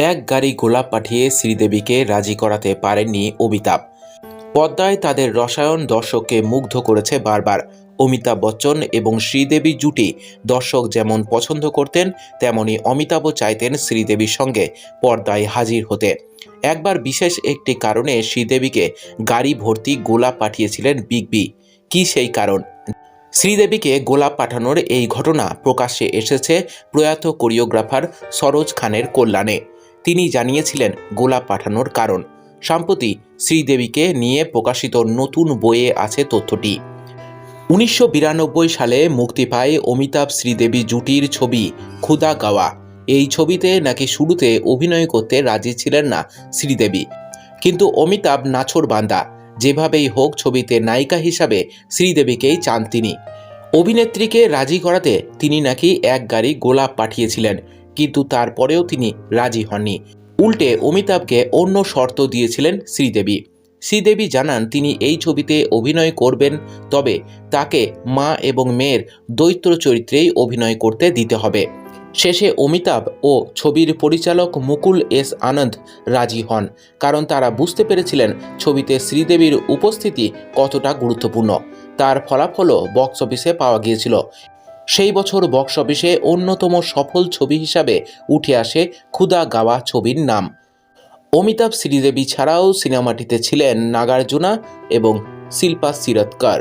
এক গাড়ি গোলাপ পাঠিয়ে শ্রীদেবীকে রাজি করাতে পারেননি অমিতাভ। পদ্মায় তাদের রসায়ন দর্শককে মুগ্ধ করেছে বারবার। অমিতাভ বচ্চন এবং শ্রীদেবী জুটি দর্শক যেমন পছন্দ করতেন, তেমনি অমিতাভও চাইতেন শ্রীদেবীর সঙ্গে পর্দায় হাজির হতে। একবার বিশেষ একটি কারণে শ্রীদেবীকে গাড়ি ভর্তি গোলাপ পাঠিয়েছিলেন বিগ বি। কী সেই কারণ? শ্রীদেবীকে গোলাপ পাঠানোর এই ঘটনা প্রকাশ্যে এসেছে প্রয়াত কোরিওগ্রাফার সরোজ খানের কল্যাণে। তিনি জানিয়েছিলেন গোলাপ পাঠানোর কারণ। সম্প্রতি শ্রীদেবীকে নিয়ে প্রকাশিত নতুন বইয়ে আছে তথ্যটি। উনিশশো বিরানব্বই সালে মুক্তি পায় অমিতাভ শ্রীদেবী জুটির ছবি ক্ষুদা গাওয়া। এই ছবিতে নাকি শুরুতে অভিনয় করতে রাজি ছিলেন না শ্রীদেবী। কিন্তু অমিতাভ নাছর বান্দা, যেভাবেই হোক ছবিতে নায়িকা হিসাবে শ্রীদেবীকেই চান তিনি। অভিনেত্রীকে রাজি করাতে তিনি নাকি এক গাড়ি গোলাপ পাঠিয়েছিলেন। কিন্তু তারপরেও তিনি রাজি হননি। উল্টে অমিতাভকে অন্য শর্ত দিয়েছিলেন শ্রীদেবী। শ্রীদেবী জানান, তিনি এই ছবিতে অভিনয় করবেন, তবে তাকে মা এবং মেয়ের দৈত্য চরিত্রেই অভিনয় করতে দিতে হবে। শেষে অমিতাভ ও ছবির পরিচালক মুকুল এস আনন্দ রাজি হন, কারণ তারা বুঝতে পেরেছিলেন ছবিতে শ্রীদেবীর উপস্থিতি কতটা গুরুত্বপূর্ণ। তার ফলাফলও বক্স অফিসে পাওয়া গিয়েছিল। সেই বছর বক্স অফিসে অন্যতম সফল ছবি হিসাবে উঠে আসে ক্ষুদা গাওয়া ছবির নাম। অমিতাভ শ্রীদেবী ছাড়াও সিনেমাটিতে ছিলেন নাগার্জুনা এবং শিল্পা সিরৎকর